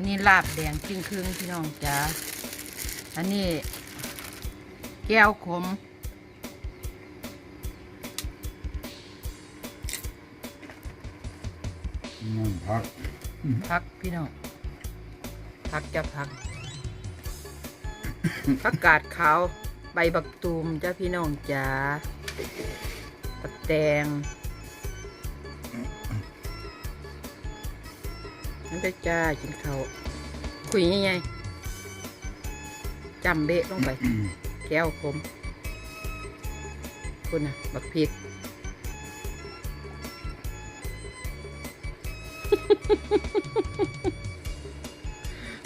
นี่ลาบแดงครึ่งครึ่งๆพี่น้องจ้าอันนี้ แก้วขม นั่งพักพักพี่น้อง พักจะพักผักกาดขาวใบบักตูมจ้าพี่น้องจ้าปักแตง นั่นไปจ้ากินข้าวคุยยังไงจำเบะลงไป แก้วคมคุณน่ะบักพริก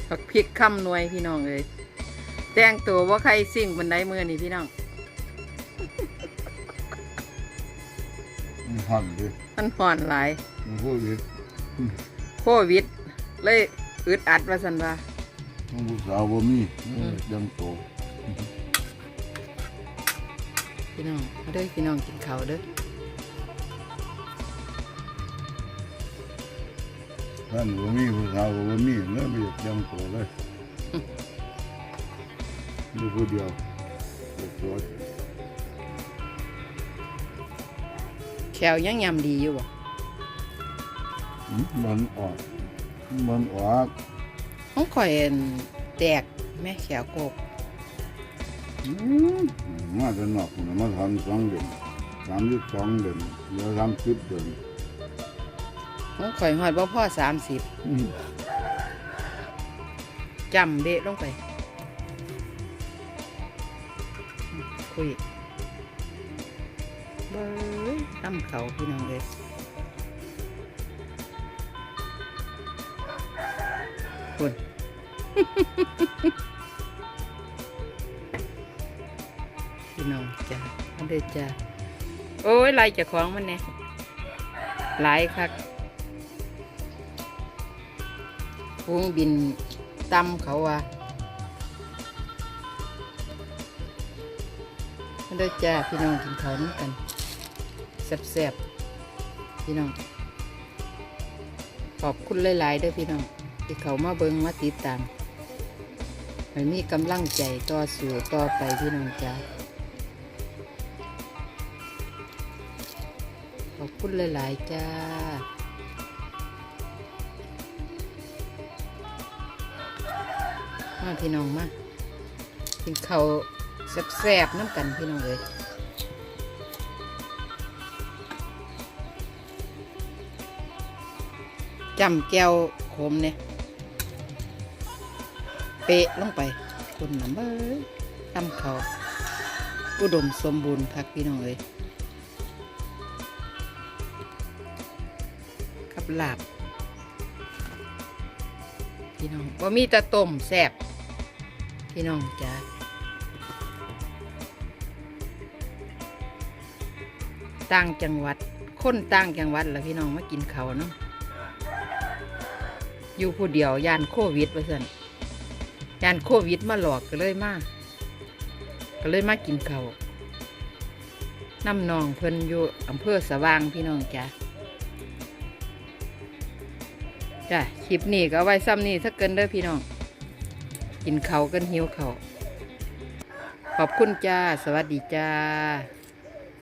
บักพริกค่ำหน่วยพี่น้องเลยแต่งตัวว่าใครสิ่งบันไดมือนี่พี่น้องมันหันดิมันห่อนหลายมันพูดดิโควิด เลยอึดอัดว่าสันว่ามันผู้สาวบ่มียังโตพี่น้องมาเด้อพี่น้องกินข้าวเด้อท่านบ่มีผู้สาวก็บ่มีแล้วไม่อยากยังโตเลยดูผู้เดียวโอ้โหแขวยังยำดีอยู่บ่ มันออก มันออกห้องข่อยอั่นแตกแม่แขวโกบอืมมาจะนอกนะมาทำสองเดือนสามสิบสองเดือนเหลือสามสิบเดือนห้องข่อยหอดบ่พ่อสามสิบอืมจำเบะลงไป คุยเบ้ยตั้มเขาพี่น้องเลย คุณพี่น้องจ้ามาเด้จ้าโอ้ยลายจากของมันเนี่ยหลายคักพุงบินตำเขาว่ามาเด้จ้าพี่น้องกินข้าวน้กันแซ่บๆพี่น้องขอบคุณหลายๆด้อพี่น้อง ที่เขามาเบิงมาติดตามให้มีกำลังใจต่อสู่ต่อไปพี่น้องจ้าขอบคุณหลาย ๆ จ้ามาพี่น้องมากินข้าวแซ่บๆน้ำกันพี่น้องเลยจำแก้วขมเนี่ย เปะลงไปคนน้ำเบ้ยตำเขาอุดมสมบูรณ์คักพี่น้องเลยกับลาบพี่น้องว่ามีต่ต้มแซ่บพี่น้องจ้าต่างจังหวัด คนต่างจังหวัดละพี่น้องมากินเขาเนาะอยู่ผู้เดียวยานโควิดว่าสัน ยานโควิดมาหลอกก็เลยมาก็เลยมากินเขาน้ำนองเพิ่นอยู่อำเภอสว่างพี่น้องจ้าจ้ะคลิปนี้ก็ไว้ซ้ำนี่ถ้าเกินเด้อพี่น้อง กินเขากันหิวเขาขอบคุณจ้า สวัสดีจ้า